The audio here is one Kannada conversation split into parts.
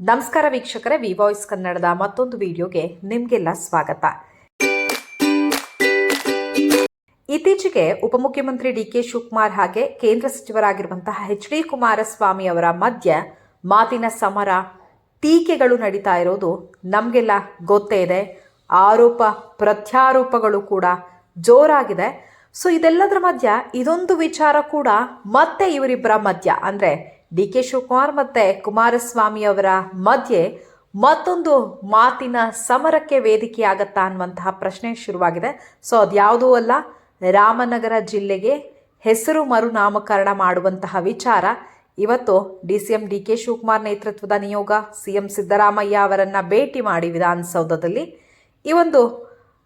ನಮಸ್ಕಾರ ವೀಕ್ಷಕರೇ, ವಿ ವಾಯ್ಸ್ ಕನ್ನಡದ ಮತ್ತೊಂದು ವಿಡಿಯೋಗೆ ನಿಮಗೆಲ್ಲ ಸ್ವಾಗತ. ಇತ್ತೀಚೆಗೆ ಉಪಮುಖ್ಯಮಂತ್ರಿ ಡಿ ಕೆ ಶಿವಕುಮಾರ್ ಹಾಗೆ ಕೇಂದ್ರ ಸಚಿವರಾಗಿರುವಂತಹ ಎಚ್ ಡಿ ಕುಮಾರಸ್ವಾಮಿ ಅವರ ಮಧ್ಯ ಮಾತಿನ ಸಮರ, ಟೀಕೆಗಳು ನಡೀತಾ ಇರೋದು ನಮಗೆಲ್ಲ ಗೊತ್ತೇ ಇದೆ. ಆರೋಪ, ಪ್ರತ್ಯಾರೋಪಗಳು ಕೂಡ ಜೋರಾಗಿದೆ. ಸೊ, ಇದೆಲ್ಲದರ ಮಧ್ಯ ಇದೊಂದು ವಿಚಾರ ಕೂಡ ಮತ್ತೆ ಇವರಿಬ್ಬರ ಮಧ್ಯ. ಅಂದರೆ ಡಿ ಕೆ ಶಿವಕುಮಾರ್ ಮತ್ತು ಕುಮಾರಸ್ವಾಮಿ ಅವರ ಮಧ್ಯೆ ಮತ್ತೊಂದು ಮಾತಿನ ಸಮರಕ್ಕೆ ವೇದಿಕೆಯಾಗತ್ತಾ ಅನ್ನುವಂತಹ ಪ್ರಶ್ನೆ ಶುರುವಾಗಿದೆ. ಸೊ, ಅದ್ಯಾವುದೂ ಅಲ್ಲ, ರಾಮನಗರ ಜಿಲ್ಲೆಗೆ ಹೆಸರು ಮರುನಾಮಕರಣ ಮಾಡುವಂತಹ ವಿಚಾರ. ಇವತ್ತು D C M D K Shivakumar ನೇತೃತ್ವದ ನಿಯೋಗ ಸಿ ಎಂ ಸಿದ್ದರಾಮಯ್ಯ ಅವರನ್ನು ಭೇಟಿ ಮಾಡಿ ವಿಧಾನಸೌಧದಲ್ಲಿ ಈ ಒಂದು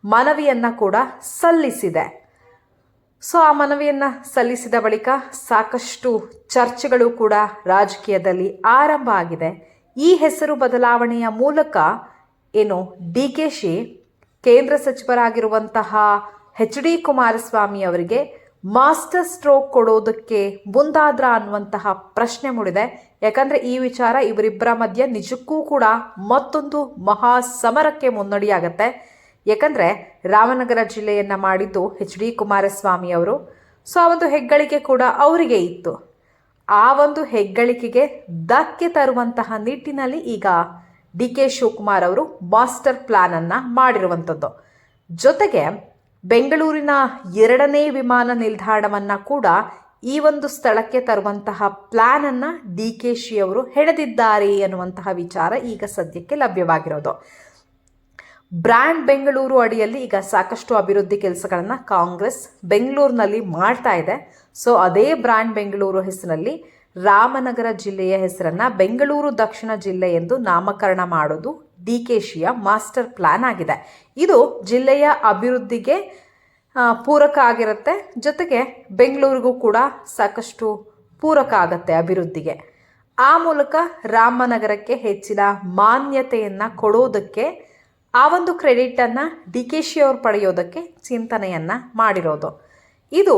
ಮನವಿಯನ್ನು ಕೂಡ ಸಲ್ಲಿಸಿದೆ. ಸೊ ಆ ಮನವಿಯನ್ನು ಸಲ್ಲಿಸಿದ ಬಳಿಕ ಸಾಕಷ್ಟು ಚರ್ಚೆಗಳು ಕೂಡ ರಾಜಕೀಯದಲ್ಲಿ ಆರಂಭ ಆಗಿದೆ. ಈ ಹೆಸರು ಬದಲಾವಣೆಯ ಮೂಲಕ ಏನು ಡಿ ಕೆ ಶಿ, ಕೇಂದ್ರ ಸಚಿವರಾಗಿರುವಂತಹ ಎಚ್ ಡಿ ಕುಮಾರಸ್ವಾಮಿ ಅವರಿಗೆ ಮಾಸ್ಟರ್ ಸ್ಟ್ರೋಕ್ ಕೊಡೋದಕ್ಕೆ ಮುಂದಾದ್ರ ಅನ್ನುವಂತಹ ಪ್ರಶ್ನೆ ಮೂಡಿದೆ. ಯಾಕಂದ್ರೆ ಈ ವಿಚಾರ ಇವರಿಬ್ಬರ ಮಧ್ಯೆ ನಿಜಕ್ಕೂ ಕೂಡ ಮತ್ತೊಂದು ಮಹಾ ಸಮರಕ್ಕೆ ಮುನ್ನಡಿಯಾಗತ್ತೆ. ಯಾಕಂದ್ರೆ ರಾಮನಗರ ಜಿಲ್ಲೆಯನ್ನು ಮಾಡಿದ್ದು ಎಚ್ ಡಿ ಕುಮಾರಸ್ವಾಮಿ ಅವರು. ಸೊ ಆ ಒಂದು ಹೆಗ್ಗಳಿಕೆ ಕೂಡ ಅವರಿಗೆ ಇತ್ತು. ಆ ಒಂದು ಹೆಗ್ಗಳಿಕೆಗೆ ಧಕ್ಕೆ ತರುವಂತಹ ನಿಟ್ಟಿನಲ್ಲಿ ಈಗ ಡಿ ಕೆ ಶಿವಕುಮಾರ್ ಅವರು ಮಾಸ್ಟರ್ ಪ್ಲಾನ್ ಅನ್ನ ಮಾಡಿರುವಂಥದ್ದು. ಜೊತೆಗೆ ಬೆಂಗಳೂರಿನ ಎರಡನೇ ವಿಮಾನ ನಿಲ್ದಾಣವನ್ನ ಕೂಡ ಈ ಒಂದು ಸ್ಥಳಕ್ಕೆ ತರುವಂತಹ ಪ್ಲಾನ್ ಅನ್ನ ಡಿ ಕೆ ಶಿ ಅವರು ಹೆಣೆದಿದ್ದಾರೆ ಅನ್ನುವಂತಹ ವಿಚಾರ ಈಗ ಸದ್ಯಕ್ಕೆ ಲಭ್ಯವಾಗಿರೋದು. ಬ್ರ್ಯಾಂಡ್ ಬೆಂಗಳೂರು ಅಡಿಯಲ್ಲಿ ಈಗ ಸಾಕಷ್ಟು ಅಭಿವೃದ್ಧಿ ಕೆಲಸಗಳನ್ನು ಕಾಂಗ್ರೆಸ್ ಬೆಂಗಳೂರಿನಲ್ಲಿ ಮಾಡ್ತಾ ಇದೆ. ಸೊ ಅದೇ ಬ್ರ್ಯಾಂಡ್ ಬೆಂಗಳೂರು ಹೆಸರಿನಲ್ಲಿ ರಾಮನಗರ ಜಿಲ್ಲೆಯ ಹೆಸರನ್ನ ಬೆಂಗಳೂರು ದಕ್ಷಿಣ ಜಿಲ್ಲೆ ಎಂದು ನಾಮಕರಣ ಮಾಡೋದು ಡಿ ಕೆ ಶಿಯ ಮಾಸ್ಟರ್ ಪ್ಲಾನ್ ಆಗಿದೆ. ಇದು ಜಿಲ್ಲೆಯ ಅಭಿವೃದ್ಧಿಗೆ ಪೂರಕ ಆಗಿರುತ್ತೆ. ಜೊತೆಗೆ ಬೆಂಗಳೂರಿಗೂ ಕೂಡ ಸಾಕಷ್ಟು ಪೂರಕ ಆಗತ್ತೆ ಅಭಿವೃದ್ಧಿಗೆ. ಆ ಮೂಲಕ ರಾಮನಗರಕ್ಕೆ ಹೆಚ್ಚಿನ ಮಾನ್ಯತೆಯನ್ನು ಕೊಡೋದಕ್ಕೆ ಆ ಒಂದು ಕ್ರೆಡಿಟನ್ನು ಡಿ ಕೆ ಶಿ ಅವರು ಪಡೆಯೋದಕ್ಕೆ ಚಿಂತನೆಯನ್ನು ಮಾಡಿರೋದು. ಇದು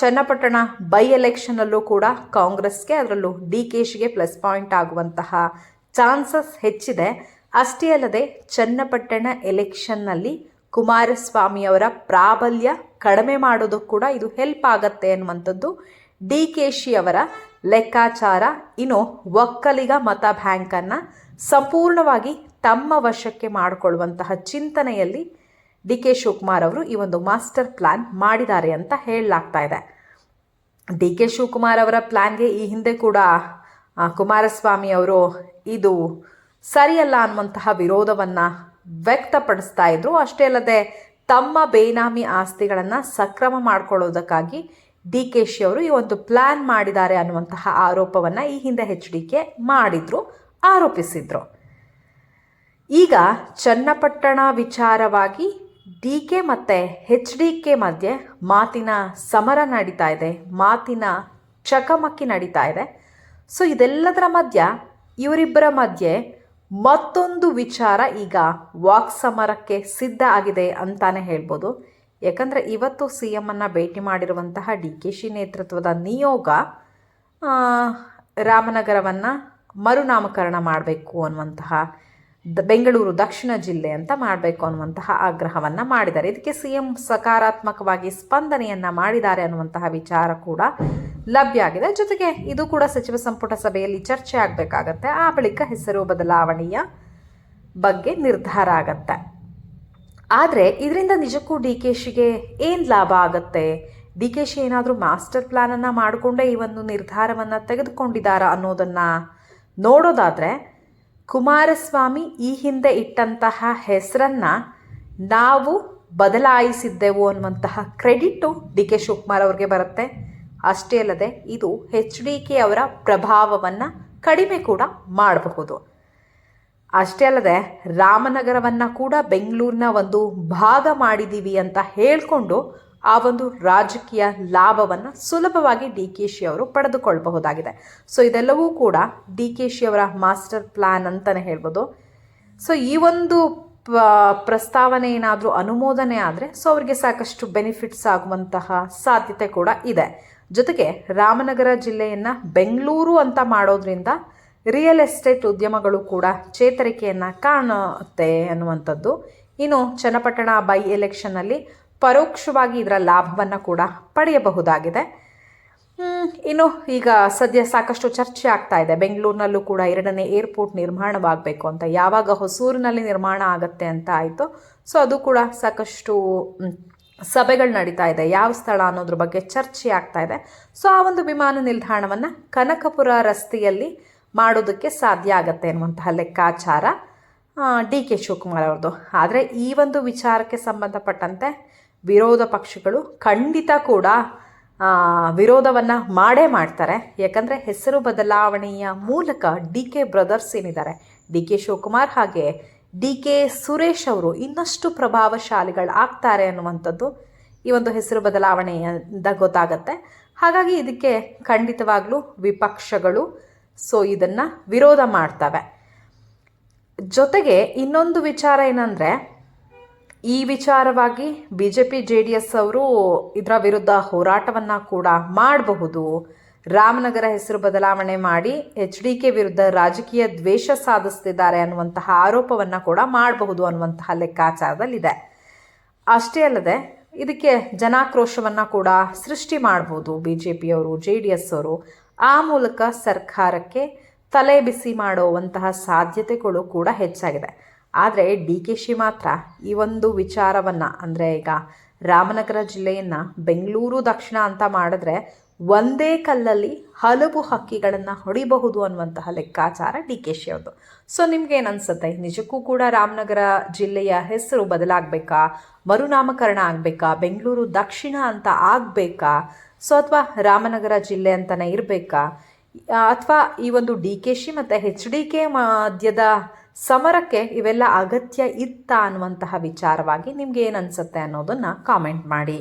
ಚನ್ನಪಟ್ಟಣ ಬೈ ಎಲೆಕ್ಷನಲ್ಲೂ ಕೂಡ ಕಾಂಗ್ರೆಸ್ಗೆ ಅದರಲ್ಲೂ ಡಿ ಕೆ ಶಿಗೆ ಪ್ಲಸ್ ಪಾಯಿಂಟ್ ಆಗುವಂತಹ ಚಾನ್ಸಸ್ ಹೆಚ್ಚಿದೆ. ಅಷ್ಟೇ ಅಲ್ಲದೆ ಚನ್ನಪಟ್ಟಣ ಎಲೆಕ್ಷನ್ನಲ್ಲಿ ಕುಮಾರಸ್ವಾಮಿ ಅವರ ಪ್ರಾಬಲ್ಯ ಕಡಿಮೆ ಮಾಡೋದಕ್ಕೂ ಕೂಡ ಇದು ಹೆಲ್ಪ್ ಆಗತ್ತೆ ಅನ್ನುವಂಥದ್ದು ಡಿ ಕೆ ಶಿ ಅವರ ಲೆಕ್ಕಾಚಾರ. ಇನ್ನು ಒಕ್ಕಲಿಗ ಮತ ಬ್ಯಾಂಕನ್ನು ಸಂಪೂರ್ಣವಾಗಿ ತಮ್ಮ ವಶಕ್ಕೆ ಮಾಡಿಕೊಳ್ಳುವಂತಹ ಚಿಂತನೆಯಲ್ಲಿ ಡಿ ಕೆ ಶಿವಕುಮಾರ್ ಅವರು ಈ ಒಂದು ಮಾಸ್ಟರ್ ಪ್ಲಾನ್ ಮಾಡಿದ್ದಾರೆ ಅಂತ ಹೇಳಲಾಗ್ತಾ ಇದೆ. ಡಿ ಕೆ ಶಿವಕುಮಾರ್ ಅವರ ಪ್ಲ್ಯಾನ್ಗೆ ಈ ಹಿಂದೆ ಕೂಡ ಕುಮಾರಸ್ವಾಮಿ ಅವರು ಇದು ಸರಿಯಲ್ಲ ಅನ್ನುವಂತಹ ವಿರೋಧವನ್ನು ವ್ಯಕ್ತಪಡಿಸ್ತಾ ಇದ್ರು. ಅಷ್ಟೇ ಅಲ್ಲದೆ ತಮ್ಮ ಬೇನಾಮಿ ಆಸ್ತಿಗಳನ್ನು ಸಕ್ರಮ ಮಾಡಿಕೊಳ್ಳೋದಕ್ಕಾಗಿ ಡಿ ಕೆ ಶಿ ಅವರು ಈ ಒಂದು ಪ್ಲಾನ್ ಮಾಡಿದ್ದಾರೆ ಅನ್ನುವಂತಹ ಆರೋಪವನ್ನು ಈ ಹಿಂದೆ ಎಚ್ ಡಿ ಕೆ ಮಾಡಿದ್ರು, ಆರೋಪಿಸಿದ್ರು. ಈಗ ಚನ್ನಪಟ್ಟಣ ವಿಚಾರವಾಗಿ ಡಿ ಕೆ ಮತ್ತು ಹೆಚ್ ಡಿ ಕೆ ಮಧ್ಯೆ ಮಾತಿನ ಸಮರ ನಡೀತಾ ಇದೆ, ಮಾತಿನ ಚಕಮಕಿ ನಡೀತಾ ಇದೆ. ಸೊ, ಇದೆಲ್ಲದರ ಮಧ್ಯ, ಇವರಿಬ್ಬರ ಮಧ್ಯೆ ಮತ್ತೊಂದು ವಿಚಾರ ಈಗ ವಾಕ್ ಸಮರಕ್ಕೆ ಸಿದ್ಧ ಆಗಿದೆ ಅಂತಾನೆ ಹೇಳ್ಬೋದು. ಯಾಕಂದರೆ ಇವತ್ತು ಸಿ ಎಂ ಅನ್ನು ಭೇಟಿ ಮಾಡಿರುವಂತಹ ಡಿ ಕೆ ಶಿ ನೇತೃತ್ವದ ನಿಯೋಗ ರಾಮನಗರವನ್ನು ಮರುನಾಮಕರಣ ಮಾಡಬೇಕು ಅನ್ನುವಂತಹ ಬೆಂಗಳೂರು ದಕ್ಷಿಣ ಜಿಲ್ಲೆ ಅಂತ ಮಾಡಬೇಕು ಅನ್ನುವಂತಹ ಆಗ್ರಹವನ್ನು ಮಾಡಿದ್ದಾರೆ. ಇದಕ್ಕೆ ಸಿ ಎಂ ಸಕಾರಾತ್ಮಕವಾಗಿ ಸ್ಪಂದನೆಯನ್ನು ಮಾಡಿದ್ದಾರೆ ಅನ್ನುವಂತಹ ವಿಚಾರ ಕೂಡ ಲಭ್ಯ ಆಗಿದೆ. ಜೊತೆಗೆ ಇದು ಕೂಡ ಸಚಿವ ಸಂಪುಟ ಸಭೆಯಲ್ಲಿ ಚರ್ಚೆ ಆಗಬೇಕಾಗತ್ತೆ. ಆ ಬಳಿಕ ಹೆಸರು ಬದಲಾವಣೆಯ ಬಗ್ಗೆ ನಿರ್ಧಾರ ಆಗತ್ತೆ. ಆದರೆ ಇದರಿಂದ ನಿಜಕ್ಕೂ ಡಿ ಕೆ ಶಿಗೆ ಏನು ಲಾಭ ಆಗುತ್ತೆ? ಡಿ ಕೆ ಶಿ ಏನಾದರೂ ಮಾಸ್ಟರ್ ಪ್ಲಾನನ್ನು ಮಾಡಿಕೊಂಡೇ ಈ ಒಂದು ನಿರ್ಧಾರವನ್ನು ತೆಗೆದುಕೊಂಡಿದ್ದಾರಾ ಅನ್ನೋದನ್ನು ನೋಡೋದಾದರೆ ಕುಮಾರಸ್ವಾಮಿ ಈ ಹಿಂದೆ ಇಟ್ಟಂತಹ ಹೆಸರನ್ನು ನಾವು ಬದಲಾಯಿಸಿದ್ದೆವು ಅನ್ನುವಂತಹ ಕ್ರೆಡಿಟು ಡಿ ಕೆ ಶಿವಕುಮಾರ್ ಅವ್ರಿಗೆ ಬರುತ್ತೆ. ಅಷ್ಟೇ ಅಲ್ಲದೆ ಇದು ಹೆಚ್ ಡಿ ಕೆ ಅವರ ಪ್ರಭಾವವನ್ನು ಕಡಿಮೆ ಕೂಡ ಮಾಡಬಹುದು. ಅಷ್ಟೇ ಅಲ್ಲದೆ ರಾಮನಗರವನ್ನು ಕೂಡ ಬೆಂಗಳೂರಿನ ಒಂದು ಭಾಗ ಮಾಡಿದ್ದೀವಿ ಅಂತ ಹೇಳಿಕೊಂಡು ಆ ಒಂದು ರಾಜಕೀಯ ಲಾಭವನ್ನು ಸುಲಭವಾಗಿ ಡಿ ಕೆ ಶಿ ಅವರು ಪಡೆದುಕೊಳ್ಳಬಹುದಾಗಿದೆ ಸೊ, ಇದೆಲ್ಲವೂ ಕೂಡ ಡಿ ಕೆ ಶಿ ಅವರ ಮಾಸ್ಟರ್ ಪ್ಲ್ಯಾನ್ ಅಂತಲೇ ಹೇಳ್ಬೋದು. ಸೊ, ಈ ಒಂದು ಪ್ರಸ್ತಾವನೆ ಏನಾದರೂ ಅನುಮೋದನೆ ಆದರೆ, ಸೊ, ಅವರಿಗೆ ಸಾಕಷ್ಟು ಬೆನಿಫಿಟ್ಸ್ ಆಗುವಂತಹ ಸಾಧ್ಯತೆ ಕೂಡ ಇದೆ. ಜೊತೆಗೆ ರಾಮನಗರ ಜಿಲ್ಲೆಯನ್ನು ಬೆಂಗಳೂರು ಅಂತ ಮಾಡೋದ್ರಿಂದ ರಿಯಲ್ ಎಸ್ಟೇಟ್ ಉದ್ಯಮಗಳು ಕೂಡ ಚೇತರಿಕೆಯನ್ನು ಕಾಣುತ್ತೆ ಅನ್ನುವಂಥದ್ದು. ಇನ್ನು ಚನ್ನಪಟ್ಟಣ ಬೈ ಎಲೆಕ್ಷನ್ನಲ್ಲಿ ಪರೋಕ್ಷವಾಗಿ ಇದರ ಲಾಭವನ್ನು ಕೂಡ ಪಡೆಯಬಹುದಾಗಿದೆ. ಇನ್ನು ಈಗ ಸದ್ಯ ಸಾಕಷ್ಟು ಚರ್ಚೆ ಆಗ್ತಾ ಇದೆ. ಬೆಂಗಳೂರಿನಲ್ಲೂ ಕೂಡ ಎರಡನೇ ಏರ್ಪೋರ್ಟ್ ನಿರ್ಮಾಣವಾಗಬೇಕು ಅಂತ. ಯಾವಾಗ ಹೊಸೂರಿನಲ್ಲಿ ನಿರ್ಮಾಣ ಆಗತ್ತೆ ಅಂತ ಆಯಿತು. ಸೊ ಅದು ಕೂಡ ಸಾಕಷ್ಟು ಸಭೆಗಳು ನಡೀತಾ ಇದೆ. ಯಾವ ಸ್ಥಳ ಅನ್ನೋದ್ರ ಬಗ್ಗೆ ಚರ್ಚೆ ಆಗ್ತಾ ಇದೆ. ಸೊ ಆ ಒಂದು ವಿಮಾನ ನಿಲ್ದಾಣವನ್ನು ಕನಕಪುರ ರಸ್ತೆಯಲ್ಲಿ ಮಾಡೋದಕ್ಕೆ ಸಾಧ್ಯ ಆಗತ್ತೆ ಅನ್ನುವಂತಹ ಲೆಕ್ಕಾಚಾರ ಡಿ ಕೆ ಶಿವಕುಮಾರ್ ಅವ್ರದ್ದು. ಆದರೆ ಈ ಒಂದು ವಿಚಾರಕ್ಕೆ ಸಂಬಂಧಪಟ್ಟಂತೆ ವಿರೋಧ ಪಕ್ಷಗಳು ಖಂಡಿತ ಕೂಡ ವಿರೋಧವನ್ನು ಮಾಡೇ ಮಾಡ್ತಾರೆ. ಯಾಕಂದರೆ ಹೆಸರು ಬದಲಾವಣೆಯ ಮೂಲಕ ಡಿ ಕೆ ಬ್ರದರ್ಸ್ ಏನಿದ್ದಾರೆ, ಡಿ ಕೆ ಶಿವಕುಮಾರ್ ಹಾಗೆ ಡಿ ಕೆ ಸುರೇಶ್ ಅವರು ಇನ್ನಷ್ಟು ಪ್ರಭಾವಶಾಲಿಗಳು ಆಗ್ತಾರೆ ಅನ್ನುವಂಥದ್ದು ಈ ಒಂದು ಹೆಸರು ಬದಲಾವಣೆಯಿಂದ ಗೊತ್ತಾಗತ್ತೆ. ಹಾಗಾಗಿ ಇದಕ್ಕೆ ಖಂಡಿತವಾಗ್ಲೂ ವಿಪಕ್ಷಗಳು ಸೊ ಇದನ್ನು ವಿರೋಧ ಮಾಡ್ತವೆ. ಜೊತೆಗೆ ಇನ್ನೊಂದು ವಿಚಾರ ಏನಂದರೆ ಈ ವಿಚಾರವಾಗಿ B J P J D S ಅವರು ಇದರ ವಿರುದ್ಧ ಹೋರಾಟವನ್ನು ಕೂಡ ಮಾಡಬಹುದು. ರಾಮನಗರ ಹೆಸರು ಬದಲಾವಣೆ ಮಾಡಿ ಎಚ್ ಡಿ ಕೆ ವಿರುದ್ಧ ರಾಜಕೀಯ ದ್ವೇಷ ಸಾಧಿಸ್ತಿದ್ದಾರೆ ಅನ್ನುವಂತಹ ಆರೋಪವನ್ನು ಕೂಡ ಮಾಡಬಹುದು ಅನ್ನುವಂತಹ ಲೆಕ್ಕಾಚಾರದಲ್ಲಿದೆ. ಅಷ್ಟೇ ಅಲ್ಲದೆ ಇದಕ್ಕೆ ಜನಾಕ್ರೋಶವನ್ನು ಕೂಡ ಸೃಷ್ಟಿ ಮಾಡ್ಬೋದು ಬಿ ಜೆ ಪಿಯವರು ಜೆ ಡಿ ಎಸ್ ಅವರು. ಆ ಮೂಲಕ ಸರ್ಕಾರಕ್ಕೆ ತಲೆ ಬಿಸಿ ಮಾಡುವಂತಹ ಸಾಧ್ಯತೆಗಳು ಕೂಡ ಹೆಚ್ಚಾಗಿದೆ. ಆದರೆ ಡಿ ಕೆ ಶಿ ಮಾತ್ರ ಈ ಒಂದು ವಿಚಾರವನ್ನು, ಅಂದರೆ ಈಗ ರಾಮನಗರ ಜಿಲ್ಲೆಯನ್ನು ಬೆಂಗಳೂರು ದಕ್ಷಿಣ ಅಂತ ಮಾಡಿದ್ರೆ ಒಂದೇ ಕಲ್ಲಲ್ಲಿ ಹಲವು ಹಕ್ಕಿಗಳನ್ನು ಹೊಡಿಬಹುದು ಅನ್ನುವಂತಹ ಲೆಕ್ಕಾಚಾರ ಡಿ ಕೆ ಶಿ ಅವ್ರದ್ದು ಸೊ ನಿಮ್ಗೇನು ಅನಿಸುತ್ತೆ? ನಿಜಕ್ಕೂ ಕೂಡ ರಾಮನಗರ ಜಿಲ್ಲೆಯ ಹೆಸರು ಬದಲಾಗಬೇಕಾ? ಮರುನಾಮಕರಣ ಆಗಬೇಕಾ? ಬೆಂಗಳೂರು ದಕ್ಷಿಣ ಅಂತ ಆಗಬೇಕಾ? ಸೊ ಅಥವಾ ರಾಮನಗರ ಜಿಲ್ಲೆ ಅಂತಲೇ ಇರಬೇಕಾ? ಅಥವಾ ಈ ಒಂದು ಡಿ ಕೆ ಶಿ ಮತ್ತು ಹೆಚ್ ಡಿ ಕೆ ಮಧ್ಯದ ಸಮರಕ್ಕೆ ಇವೆಲ್ಲ ಅಗತ್ಯ ಇತ್ತ ಅನ್ನುವಂತಹ ವಿಚಾರವಾಗಿ ನಿಮ್ಗೆ ಏನು ಅನಿಸುತ್ತೆ ಅನ್ನೋದನ್ನು ಕಾಮೆಂಟ್ ಮಾಡಿ.